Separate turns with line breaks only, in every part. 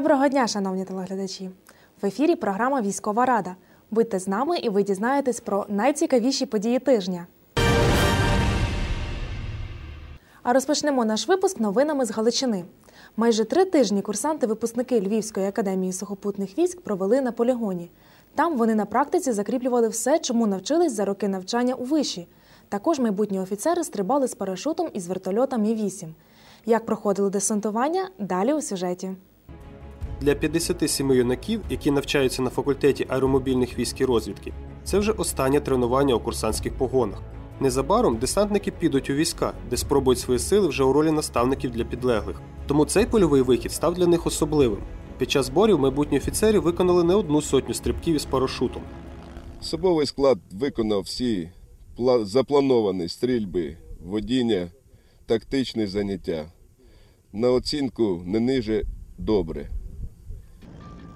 Доброго дня, шановні телеглядачі! В ефірі програма Військова Рада. Будьте з нами і ви дізнаєтесь про найцікавіші події тижня. А розпочнемо наш випуск новинами з Галичини. Майже три тижні курсанти-випускники Львівської академії сухопутних військ провели на полігоні. Там вони на практиці закріплювали все, чому навчились за роки навчання у виші. Також майбутні офіцери стрибали з парашутом із вертольота Мі-8. Як проходили десантування? Далі у сюжеті.
Для 57 юнаків, які навчаються на факультеті аеромобільних військ і розвідки, це вже останнє тренування у курсантських погонах. Незабаром десантники підуть у війська, де спробують свої сили вже у ролі наставників для підлеглих. Тому цей польовий вихід став для них особливим. Під час зборів майбутні офіцери виконали не одну сотню стрибків із парашутом.
Особовий склад виконав всі заплановані стрільби, водіння, тактичні заняття. На оцінку не ниже добре.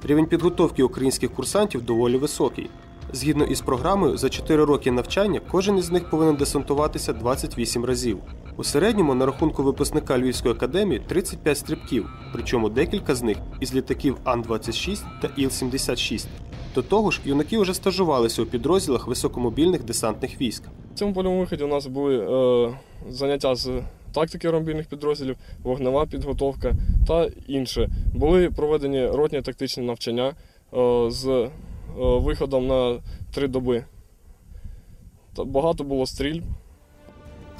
Рівень підготовки українських курсантів доволі високий. Згідно із програмою, за 4 роки навчання кожен із них повинен десантуватися 28 разів. У середньому на рахунку випускника Львівської академії 35 стрибків, причому декілька з них із літаків Ан-26 та Іл-76. До того ж, юнаки вже стажувалися у підрозділах високомобільних десантних військ.
В цьому польовому виході у нас були е, заняття з тактики ромбільних підрозділів, вогнева підготовка та інше. Були проведені ротні тактичні навчання е, з е, виходом на три доби. Багато було стрільб.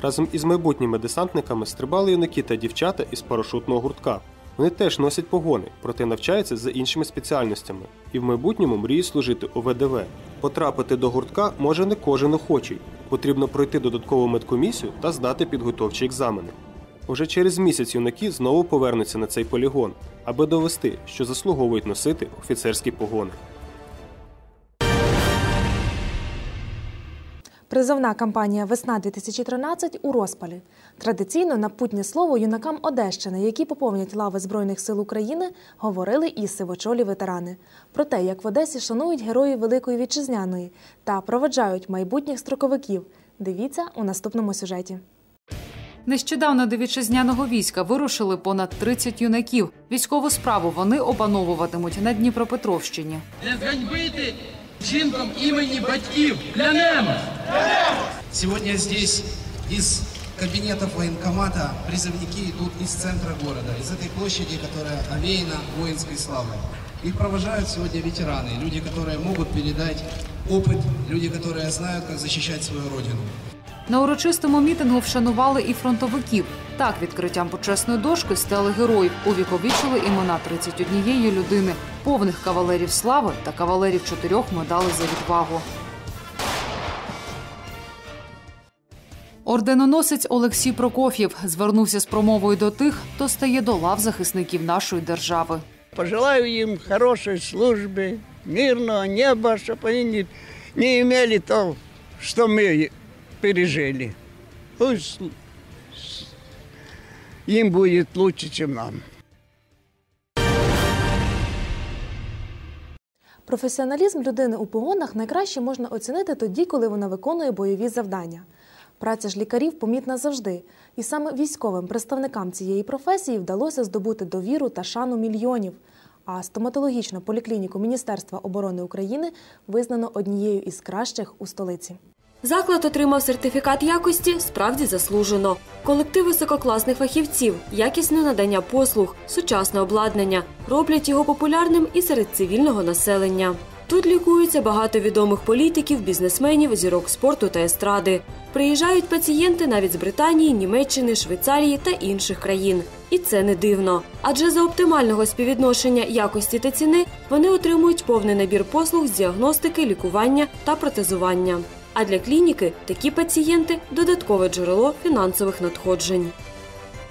Разом із майбутніми десантниками стрибали юнаки та дівчата із парашутного гуртка. Вони теж носять погони, проте навчаються за іншими спеціальностями і в майбутньому мріють служити у ВДВ. Потрапити до гуртка може не кожен охочий. Потрібно пройти додаткову медкомісію та здати підготовчі екзамени. Уже через місяць юнаки знову повернуться на цей полігон, аби довести, що заслуговують носити офіцерські погони.
Призовна кампанія Весна 2013 у розпалі. Традиційно на путнє слово юнакам Одещини, які поповнять лави Збройних сил України, говорили і сивочолі ветерани. Про те, як в Одесі шанують героїв Великої Вітчизняної та проведжають майбутніх строковиків. Дивіться у наступному сюжеті.
Нещодавно до вітчизняного війська вирушили понад 30 юнаків. Військову справу вони опановуватимуть на Дніпропетровщині.
не зганьбити вчинком імені батьків. Клянемось!
Сегодня здесь из кабинетов военкомата призывники идут из центра города, из этой площади, которая овеяна воинской славой. Их провожают сегодня ветераны, люди, которые могут передать опыт, люди, которые знают, как защищать свою родину.
На урочистому мітингу вшанували і фронтовиків. Так, відкриттям почесної дошки стали героїв, увіковічили імена 31 людини, повних кавалерів слави та кавалерів чотирьох медалей за відвагу. Орденоносець Олексій Прокоф'єв звернувся з промовою до тих, хто стає до лав захисників нашої держави.
Пожелаю им хорошей службы, мирного неба, чтобы они не, не имели то, что мы пережили. Пусть им будет лучше, чем нам.
Професіоналізм людини у погонах найкраще можна оцінити тоді, коли вона виконує бойові завдання. Праця ж лікарів помітна завжди, і саме військовим представникам цієї професії вдалося здобути довіру та шану мільйонів. А стоматологічну поліклініку Міністерства оборони України визнано однією із кращих у столиці.
Заклад отримав сертифікат якості справді заслужено. Колектив висококласних фахівців, якісне надання послуг, сучасне обладнання роблять його популярним і серед цивільного населення. Тут лікуються багато відомих політиків, бізнесменів, зірок спорту та естради. Приїжджають пацієнти навіть з Британії, Німеччини, Швейцарії та інших країн. І це не дивно. Адже за оптимального співвідношення якості та ціни вони отримують повний набір послуг з діагностики, лікування та протезування. А для клініки такі пацієнти додаткове джерело фінансових надходжень.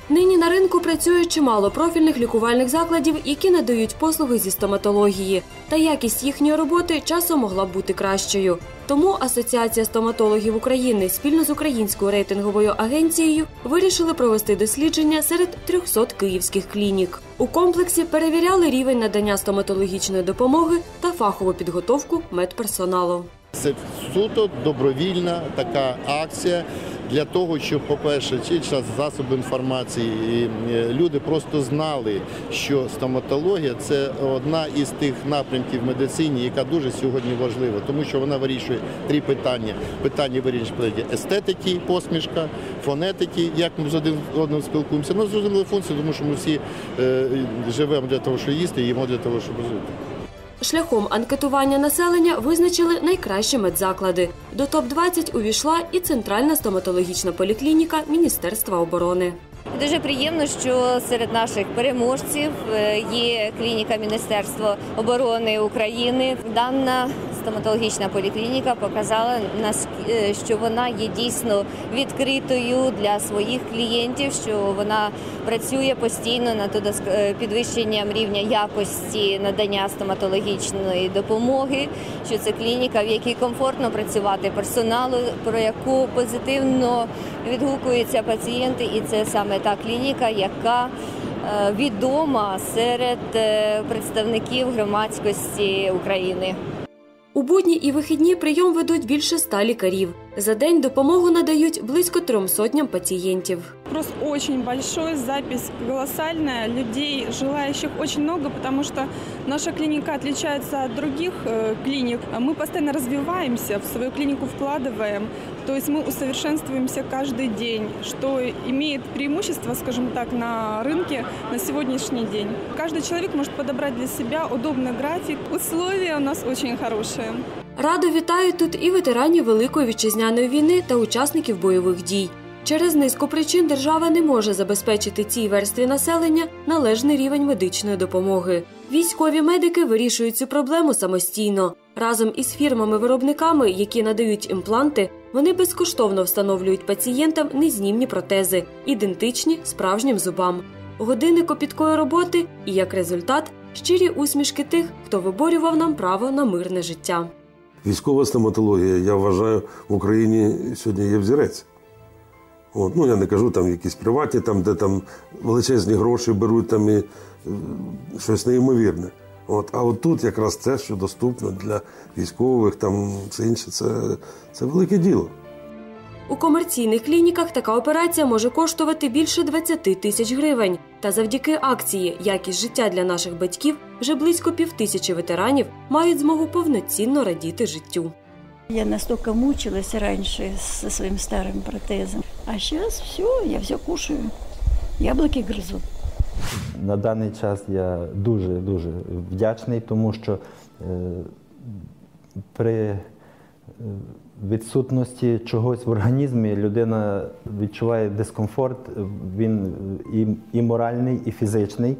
Нині на ринку працює чимало профільних лікувальних закладів, які надають послуги зі стоматології, та якість їхньої роботи часом могла б бути кращою. Тому Асоціація стоматологів України спільно з українською рейтинговою агенцією вирішили провести дослідження серед 300 київських клінік. У комплексі перевіряли рівень надання стоматологічної допомоги та фахову підготовку медперсоналу.
Це суто добровільна така акція для того, щоб, по-перше, чи засоби інформації, і е, люди просто знали, що стоматологія це одна із тих напрямків в медицині, яка дуже сьогодні важлива, тому що вона вирішує три питання: питання вирішує естетики, посмішка, фонетики, як ми з один одним спілкуємося. Ну, зрозуміли функції, тому що ми всі е, живемо для того, щоб їсти, їмо для того, щоб жити.
Шляхом анкетування населення визначили найкращі медзаклади. До топ-20 увійшла і Центральна стоматологічна поліклініка Міністерства оборони.
Дуже приємно, що серед наших переможців е, є клініка Міністерства оборони України. Дана стоматологічна поліклініка показала е, що вона є дійсно відкритою для своїх клієнтів, що вона працює постійно над е, підвищенням рівня якості надання стоматологічної допомоги. Що це клініка, в якій комфортно працювати персоналу, про яку позитивно відгукуються пацієнти, і це саме та клініка, яка е, відома серед представників громадськості України.
У будні і вихідні прийом ведуть більше ста лікарів. За день допомогу надають близько трьом сотням пацієнтів.
Спрос очень большой, запись колоссальная, людей, желающих очень много, потому что наша клиника отличается от других э, клиник. Мы постоянно развиваемся, в свою клинику вкладываем, то есть мы усовершенствуемся каждый день, что имеет преимущество, скажем так, на рынке на сегодняшний день. Каждый человек может подобрать для себя удобный график. Условия у нас очень хорошие.
Радо вітають тут і ветеранів Великої вітчизняної війни та учасників бойових дій. Через низку причин держава не може забезпечити цій верстві населення належний рівень медичної допомоги. Військові медики вирішують цю проблему самостійно. Разом із фірмами-виробниками, які надають імпланти, вони безкоштовно встановлюють пацієнтам незнімні протези, ідентичні справжнім зубам. Години копіткої роботи і як результат щирі усмішки тих, хто виборював нам право на мирне життя.
Військова стоматологія, я вважаю, в Україні сьогодні є взірець. От, ну, я не кажу там якісь приватні, там, де там величезні гроші беруть там і е, щось неймовірне. От, а от тут якраз це, що доступно для військових, там все інше, це, це велике діло.
У комерційних клініках така операція може коштувати більше 20 тисяч гривень. Та завдяки акції Якість життя для наших батьків вже близько півтисячі ветеранів мають змогу повноцінно радіти життю.
Я настолько мучилась раньше со своим старым протезом. А сейчас все, я все кушаю. Яблоки грызу.
На даний час я дуже дуже вдячний, тому що е, при е, відсутності чогось в організмі людина відчуває дискомфорт, він і, і моральний, і фізичний.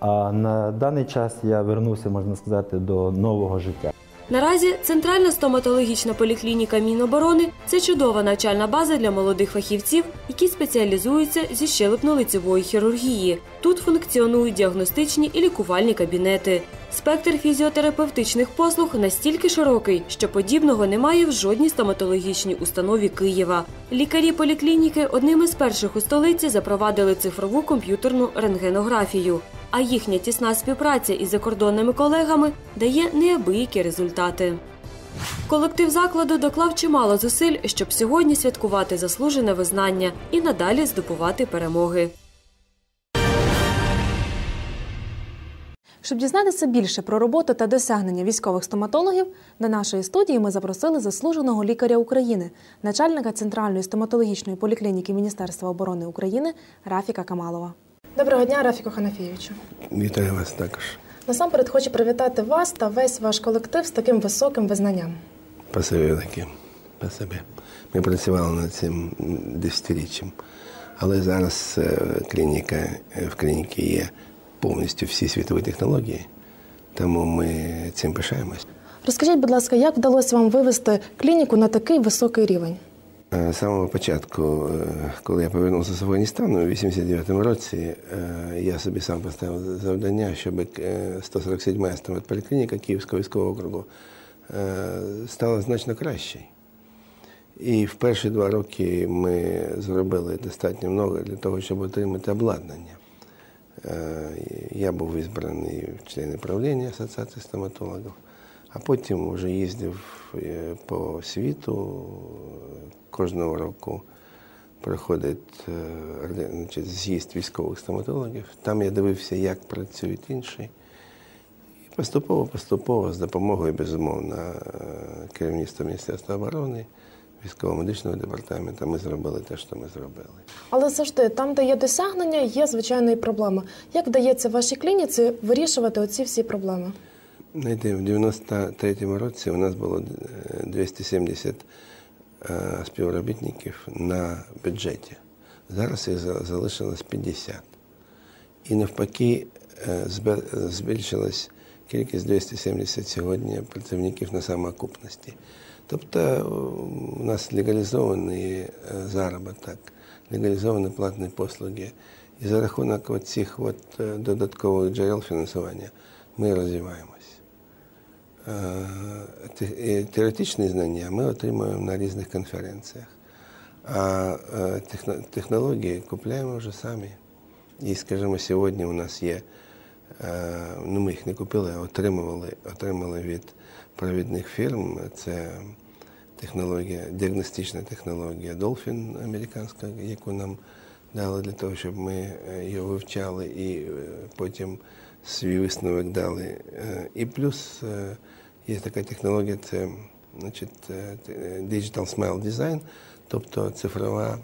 А на даний час я вернувся, можна сказати, до нового життя.
Наразі Центральна стоматологічна поліклініка Міноборони це чудова навчальна база для молодих фахівців, які спеціалізуються зі щелепно-лицевої хірургії. Тут функціонують діагностичні і лікувальні кабінети. Спектр фізіотерапевтичних послуг настільки широкий, що подібного немає в жодній стоматологічній установі Києва. Лікарі поліклініки одними з перших у столиці запровадили цифрову комп'ютерну рентгенографію. А їхня тісна співпраця із закордонними колегами дає неабиякі результати. Колектив закладу доклав чимало зусиль, щоб сьогодні святкувати заслужене визнання і надалі здобувати перемоги.
Щоб дізнатися більше про роботу та досягнення військових стоматологів, до нашої студії ми запросили заслуженого лікаря України, начальника Центральної стоматологічної поліклініки Міністерства оборони України Рафіка Камалова. Доброго дня, Рафіку Ханафійовичу.
Вітаю вас також.
Насамперед хочу привітати вас та весь ваш колектив з таким високим визнанням.
Спасибі велике. Спасибі. Ми працювали над цим десятиріччям. Але зараз е, клініка, е, в клініці є повністю всі світові технології, тому ми цим пишаємось.
Розкажіть, будь ласка, як вдалося вам вивести клініку на такий високий рівень?
Е, З самого початку, е, коли я повернувся з Афганістану у 89-му році, е, я собі сам поставив завдання, щоб е, 147-я стоматполіклініка Київського військового округу стала значно кращою. І в перші два роки ми зробили достатньо много для того, щоб отримати обладнання. Е, Я був визбраний в члени правління Асоціації стоматологів, а потім вже їздив е, по світу кожного року проходить е, з'їзд військових стоматологів. Там я дивився, як працюють інші. І поступово, поступово, з допомогою, безумовно, керівництва Міністерства оборони, військово-медичного департаменту, ми зробили те, що ми зробили.
Але завжди там, де є досягнення, є звичайно і проблеми. Як вдається вашій клініці вирішувати оці всі проблеми?
Знаєте, в 93-му році у нас було е, 270 е, співробітників на бюджеті. Зараз їх залишилось 50. І навпаки, е, збільшилась кількість 270 сьогодні працівників на самоокупності. Тобто е, у нас легалізований е, заробіток, легалізовані платні послуги. І за рахунок цих от е, додаткових джерел фінансування ми розвиваємось. Е, те- е, Теоретичні знання ми отримуємо на різних конференціях, а е, техно- технології купуємо вже самі. І, скажімо, сьогодні у нас є, е, ну ми їх не купили, а отримували, отримали від провідних фірм. Це технологія, діагностична технологія Dolphin американська, яку нам дали для того, щоб ми е, її вивчали і е, потім свій висновок дали. Е, І плюс є така технологія, це значить, Digital Smile Design, тобто цифрова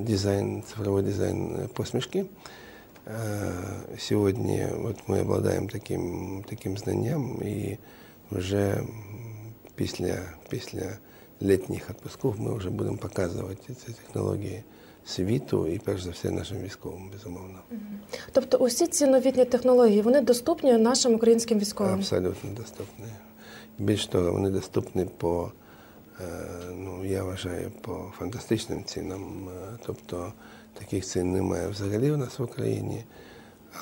дизайн, цифровий дизайн посмішки. Сьогодні от ми обладаємо таким, таким знанням і вже після, після літніх відпусків ми вже будемо показувати ці технології світу і перш за все нашим військовим, безумовно.
Тобто, усі ці новітні технології вони доступні нашим українським військовим.
Абсолютно доступні. Більш того, вони доступні по, е, ну, я вважаю, по фантастичним цінам. Е, Тобто таких цін немає взагалі у нас в Україні.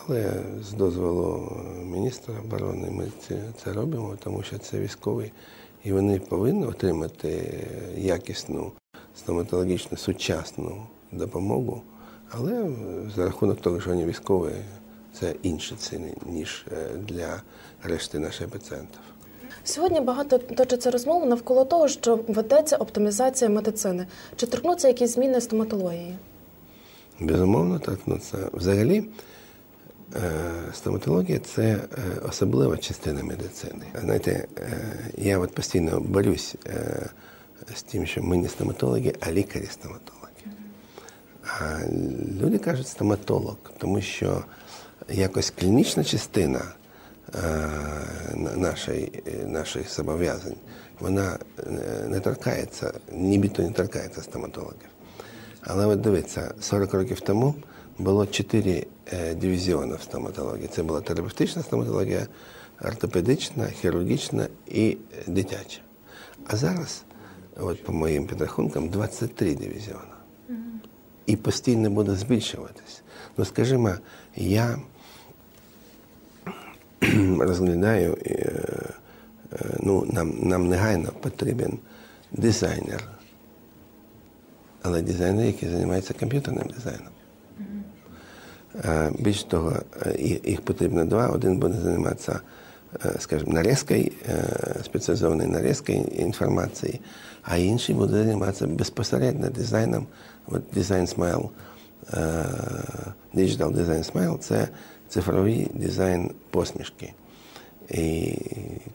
Але з дозволу міністра оборони ми це, це робимо, тому що це військові, і вони повинні отримати якісну стоматологічну сучасну допомогу. Але за рахунок того, що вони військові, це інші ціни, ніж е, для решти наших пацієнтів.
Сьогодні багато точиться розмов навколо того, що ведеться оптимізація медицини. Чи торкнуться якісь зміни стоматології?
Безумовно, торкнуться. Взагалі, е, стоматологія це е, особлива частина медицини. Знаєте, е, я от постійно борюсь е, з тим, що ми не стоматологи, а лікарі-стоматологи. А люди кажуть стоматолог, тому що якось клінічна частина е, нашої, е, наших зобов'язань, вона е, не торкається, нібито не торкається стоматологів. Але от дивіться, 40 років тому було чотири е, дивізіони в стоматології. Це була терапевтична стоматологія, ортопедична, хірургічна і е, дитяча. А зараз, от по моїм підрахункам, 23 дивізіони. І постійно буде збільшуватись. Ну, скажімо, я розглядаю, е, ну, нам, нам негайно потрібен дизайнер, але дизайнер, який займається комп'ютерним дизайном. Е, Більш того, е, їх потрібно два. Один буде займатися, е, скажімо, нарізкою, спеціалізованою нарізкою інформації, а інший буде займатися безпосередньо дизайном. От дизайн е, Digital Design Smile – це цифровий дизайн посмішки. І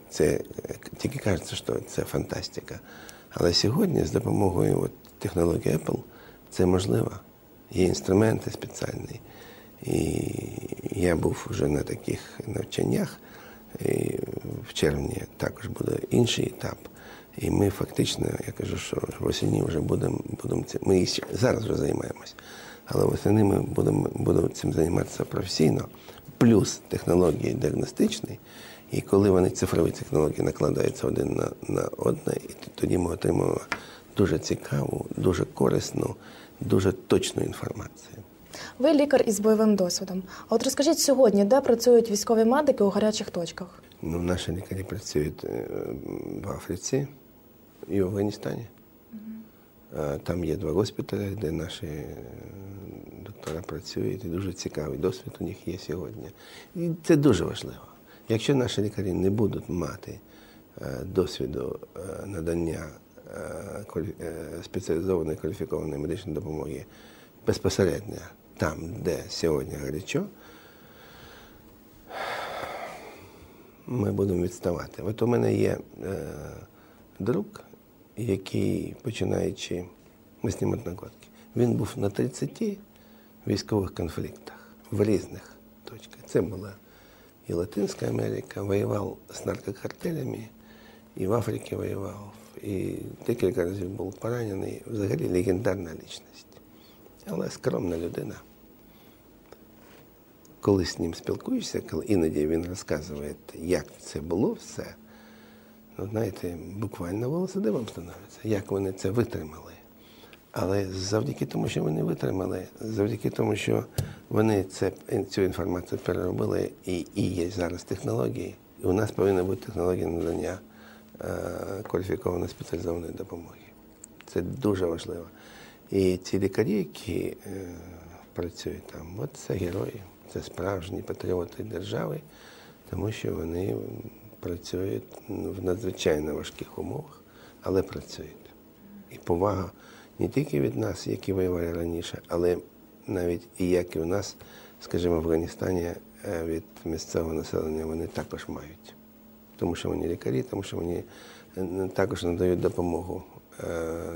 це тільки кажеться, що це фантастика. Але сьогодні з допомогою от, технології Apple це можливо. Є інструменти спеціальні. І я був вже на таких навчаннях. І в червні також буде інший етап. І ми фактично, я кажу, що восені вже будемо будемо цим. Ми і зараз вже займаємось. Але восени ми будемо, будемо цим займатися професійно, плюс технології діагностичні. І коли вони цифрові технології накладаються один на, на одне, і тоді ми отримуємо дуже цікаву, дуже корисну, дуже точну інформацію.
Ви лікар із бойовим досвідом. А от розкажіть сьогодні, де працюють військові медики у гарячих точках?
Ну, наші лікарі працюють е, в Африці і в Афганістані. Там є два госпіталі, де наші е, доктора працюють, і дуже цікавий досвід у них є сьогодні. І це дуже важливо. Якщо наші лікарі не будуть мати е, досвіду надання спеціалізованої кваліфікованої медичної допомоги безпосередньо там, де сьогодні гарячо, ми будемо відставати. От у мене є е, друг, який, починаючи, ми з ним він був на 30 військових конфліктах в різних точках. Це була і Латинська Америка, воював з наркокартелями, і в Африці воював, і декілька разів був поранений. Взагалі легендарна лічність. Але скромна людина. Коли з ним спілкуєшся, коли іноді він розказує, як це було все, ну, знаєте, буквально волосся дивом становиться, як вони це витримали. Але завдяки тому, що вони витримали, завдяки тому, що вони це, цю інформацію переробили і, і є зараз технології, і у нас повинна бути технологія надання е, кваліфікованої спеціалізованої допомоги. Це дуже важливо. І ці лікарі, які е, працюють там, от це герої, це справжні патріоти держави, тому що вони працюють ну, в надзвичайно важких умовах, але працюють. І повага не тільки від нас, які воювали раніше, але навіть і як і у нас, скажімо, в Афганістані е, від місцевого населення вони також мають. Тому що вони лікарі, тому що вони е, також надають допомогу е,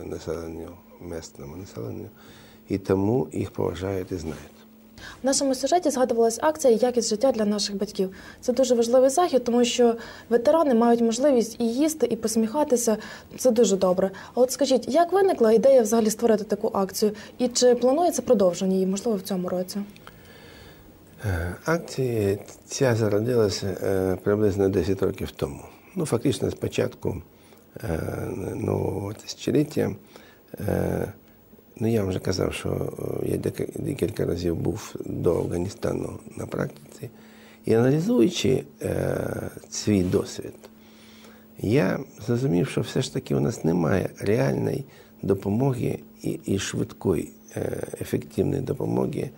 населенню, місному населенню, і тому їх поважають і знають.
В нашому сюжеті згадувалась акція Якість життя для наших батьків. Це дуже важливий захід, тому що ветерани мають можливість і їсти, і посміхатися. Це дуже добре. А от скажіть, як виникла ідея взагалі створити таку акцію? І чи планується продовження її, можливо, в цьому році?
Е, Акція ця зародилася е, приблизно 10 років тому. Ну, фактично, з початку е, нового тисячоліття. Е, Ну, я вже казав, що е, я декілька разів був до Афганістану на практиці. І аналізуючи е, свій досвід, я зрозумів, що все ж таки у нас немає реальної допомоги і, швидкої, ефективної допомоги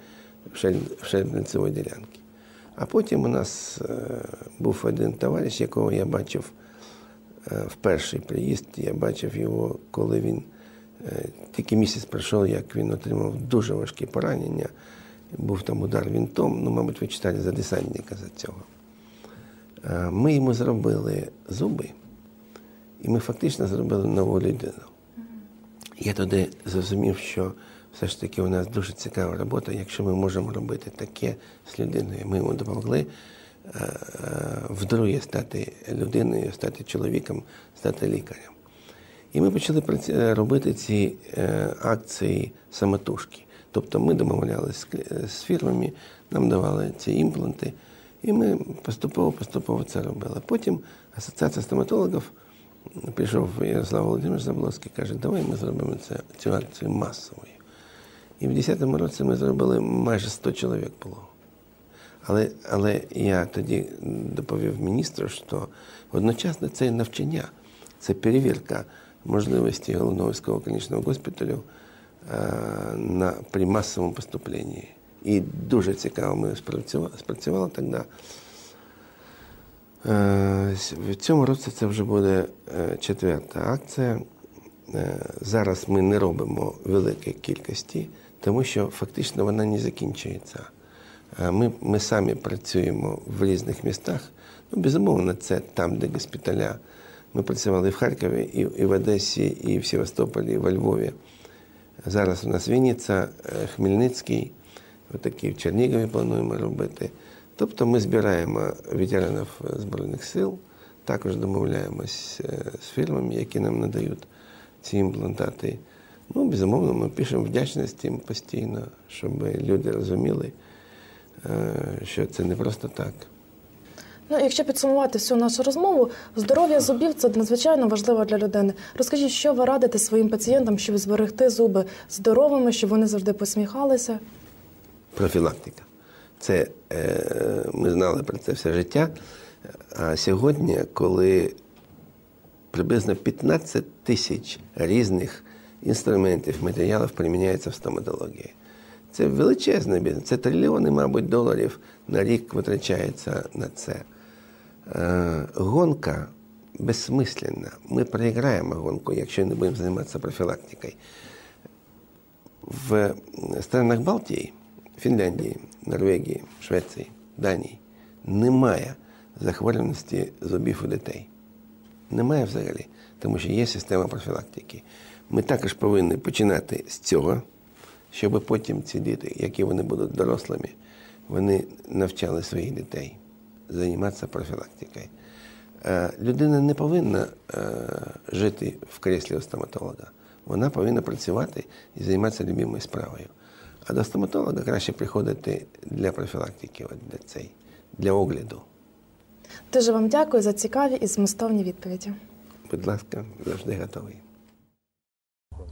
в шель- в шельбницевій ділянці. А потім у нас був один товариш, якого я бачив в перший приїзд. Я бачив його, коли він тільки місяць пройшов, як він отримав дуже важкі поранення. Був там удар вінтом, ну, мабуть, ви читали за десантника за цього. Е, Ми йому зробили зуби, і ми фактично зробили нову людину. Я тоді зрозумів, що все ж таки у нас дуже цікава робота, якщо ми можемо робити таке з людиною. Ми йому допомогли е, е, вдруге стати людиною, стати чоловіком, стати лікарем. І ми почали е, робити ці е, акції самотужки. Тобто ми домовлялися з фірмами, нам давали ці імпланти, і ми поступово-поступово це робили. Потім Асоціація стоматологів прийшов Ярослав Володимирович Заблоцький, каже, давай ми зробимо це, цю акцію масовою. І в 2010 році ми зробили майже 100 чоловік було. Але, але я тоді доповів міністру, що одночасно це навчання, це перевірка можливості головного клінічного госпіталю е, на, при масовому поступленні. І дуже цікаво ми спрацювали, спрацювали тоді. Е, В цьому році це вже буде е, четверта акція. Зараз ми не робимо великої кількості, тому що фактично вона не закінчується. Ми, ми самі працюємо в різних містах. Ну, безумовно, це там, де госпіталя. Ми працювали в Харкові, і, і в Одесі, і в Севастополі, і во Львові. Зараз у нас Вінниця, е, Хмельницький, отакий в Чернігові плануємо робити. Тобто ми збираємо ветеранів Збройних сил, також домовляємось е, з фірмами, які нам надають ці імплантати. Ну, безумовно, ми пишемо вдячність їм постійно, щоб люди розуміли, е, що це не просто так.
Ну, якщо підсумувати всю нашу розмову, здоров'я зубів це надзвичайно важливо для людини. Розкажіть, що ви радите своїм пацієнтам, щоб зберегти зуби здоровими, щоб вони завжди посміхалися?
профілактика. Це е, ми знали про це все життя. А сьогодні, коли приблизно 15 тисяч різних інструментів, матеріалів приміняється в стоматології. Це величезний бізнес. Це трильйони, мабуть, доларів на рік витрачається на це. Е, гонка безсмисленно. Ми проіграємо гонку, якщо не будемо займатися профілактикою. В странах Балтії, Фінляндії, Норвегії, Швеції, Данії немає захворюваності зубів у дітей. Немає взагалі, тому що є система профілактики. Ми також повинні починати з цього, щоб потім ці діти, які вони будуть дорослими, вони навчали своїх дітей займатися профілактикою. Е, Людина не повинна е, жити в креслі у стоматолога. Вона повинна працювати і займатися любимою справою. А до стоматолога краще приходити для профілактики, для, цей, для огляду.
Дуже вам дякую за цікаві і змістовні відповіді.
Будь ласка, завжди готовий.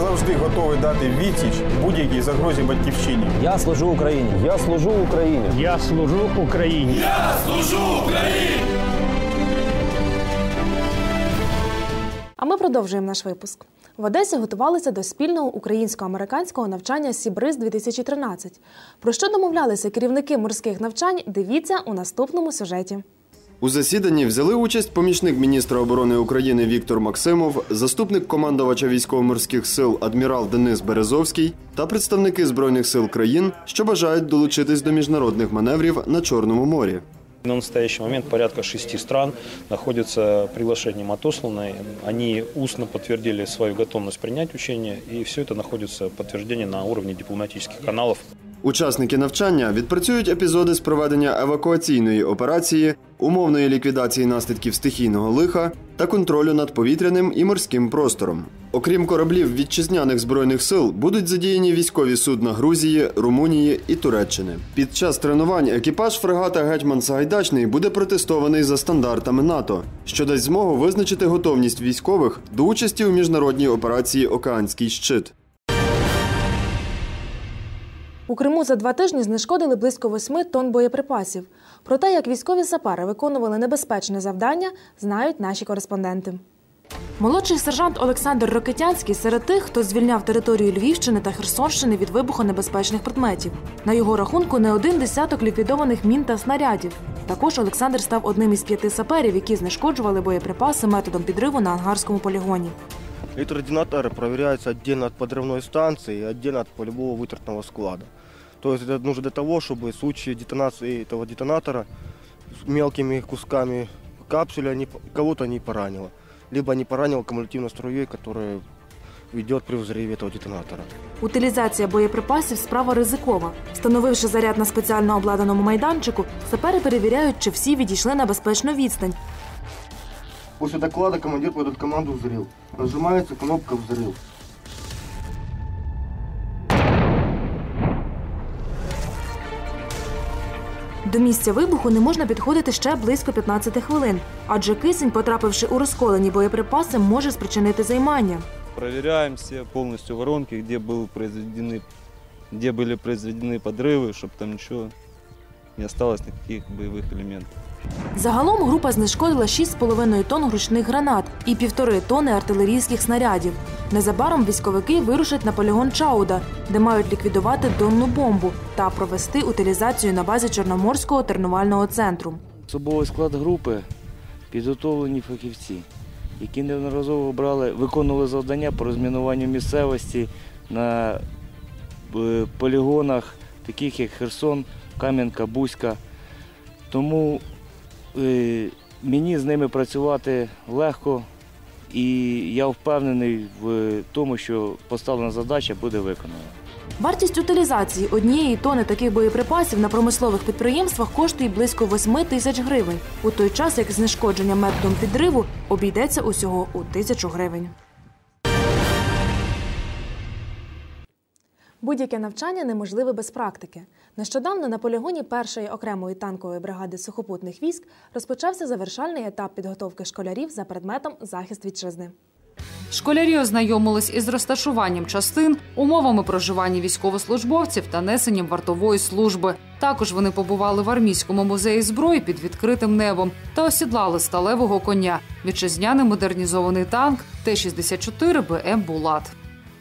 завжди готовий дати відсіч будь-якій загрозі батьківщині.
Я служу Україні. Я служу Україні.
Я служу Україні.
Я служу Україні!
А ми продовжуємо наш випуск. В Одесі готувалися до спільного українсько-американського навчання Сібриз 2013 Про що домовлялися керівники морських навчань? Дивіться у наступному сюжеті.
У засіданні взяли участь помічник міністра оборони України Віктор Максимов, заступник командувача військово-морських сил адмірал Денис Березовський та представники збройних сил країн, що бажають долучитись до міжнародних маневрів на Чорному морі.
На настоящий момент порядка шести стран находятся приглашением отосланы. Они устно подтвердили свою готовность принять учение, и все это находится подтверждение на уровне дипломатических каналов.
Учасники навчання відпрацюють епізоди з проведення евакуаційної операції, умовної ліквідації наслідків стихійного лиха та контролю над повітряним і морським простором. Окрім кораблів вітчизняних збройних сил, будуть задіяні військові судна Грузії, Румунії і Туреччини. Під час тренувань екіпаж фрегата Гетьман Сагайдачний буде протестований за стандартами НАТО, що дасть змогу визначити готовність військових до участі у міжнародній операції Океанський щит.
У Криму за два тижні знешкодили близько восьми тонн боєприпасів. Про те, як військові сапери виконували небезпечне завдання, знають наші кореспонденти. Молодший сержант Олександр Рокитянський серед тих, хто звільняв територію Львівщини та Херсонщини від вибухонебезпечних предметів. На його рахунку не один десяток ліквідованих мін та снарядів. Також Олександр став одним із п'яти саперів, які знешкоджували боєприпаси методом підриву на ангарському полігоні.
Электродетонаторы проверяются отдельно от подрывной станции и отдельно от полевого вытратного склада. То есть это нужно для того, чтобы в случае детонации этого детонатора с мелкими кусками капсуля не- кого-то не поранило. Либо не поранило кумулятивной струей, которая идет при взрыве этого детонатора.
Утилізація боєприпасів справа ризикова. Встановивши заряд на спеціально обладнаному майданчику, сапери перевіряють, чи всі відійшли на безпечну відстань.
После доклада командир подает команду «Взрыв». Нажимается кнопка «Взрыв».
До місця вибуху не можна підходити ще близько 15 хвилин, адже кисень, потрапивши у розколені боєприпаси, може спричинити займання.
Проверяем все полностью воронки, где, был произведены, где были произведены подрывы, чтобы там ничего не осталось, никаких боевых элементов.
Загалом група знешкодила 6,5 тонн ручних гранат і півтори тонни артилерійських снарядів. Незабаром військовики вирушать на полігон Чауда, де мають ліквідувати донну бомбу та провести утилізацію на базі Чорноморського тренувального центру.
Особовий склад групи підготовлені фахівці, які неодноразово брали, виконували завдання по розмінуванню місцевості на е, полігонах, таких як Херсон, Кам'янка, Бузька. Тому е, мені з ними працювати легко, і я впевнений в тому, що поставлена задача буде виконана.
Вартість утилізації однієї тони таких боєприпасів на промислових підприємствах коштує близько 8 тисяч гривень, у той час як знешкодження методом підриву обійдеться усього у тисячу гривень. Будь-яке навчання неможливе без практики. Нещодавно на полігоні першої окремої танкової бригади сухопутних військ розпочався завершальний етап підготовки школярів за предметом захист вітчизни.
Школярі ознайомились із розташуванням частин, умовами проживання військовослужбовців та несенням вартової служби. Також вони побували в армійському музеї зброї під відкритим небом та осідлали сталевого коня, вітчизняний модернізований танк Т-64 БМ Булат.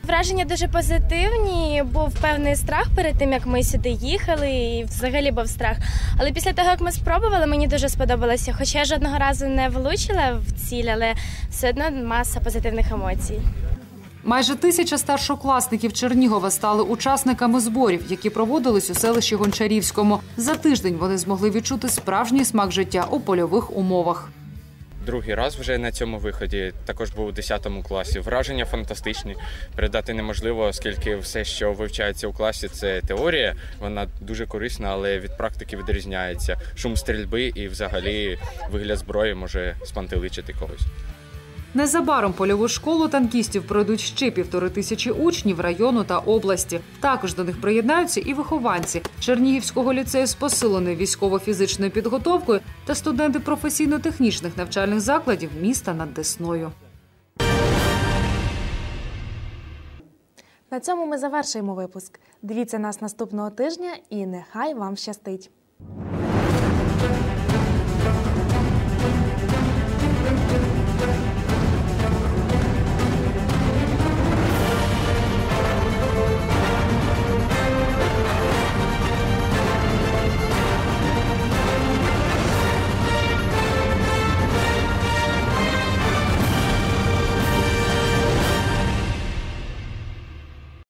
Враження дуже позитивні. Був певний страх перед тим, як ми сюди їхали, і взагалі був страх. Але після того, як ми спробували, мені дуже сподобалося. Хоча я жодного разу не влучила в ціль, але все одно маса позитивних емоцій.
Майже тисяча старшокласників Чернігова стали учасниками зборів, які проводились у селищі Гончарівському. За тиждень вони змогли відчути справжній смак життя у польових умовах.
Другий раз вже на цьому виході також був у 10 класі. Враження фантастичні. Передати неможливо, оскільки все, що вивчається у класі, це теорія. Вона дуже корисна, але від практики відрізняється. Шум стрільби і, взагалі, вигляд зброї може спантеличити когось.
Незабаром польову школу танкістів пройдуть ще півтори тисячі учнів району та області. Також до них приєднаються і вихованці Чернігівського ліцею з посиленою військово-фізичною підготовкою та студенти професійно-технічних навчальних закладів міста над Десною.
На цьому ми завершуємо випуск. Дивіться нас наступного тижня і нехай вам щастить.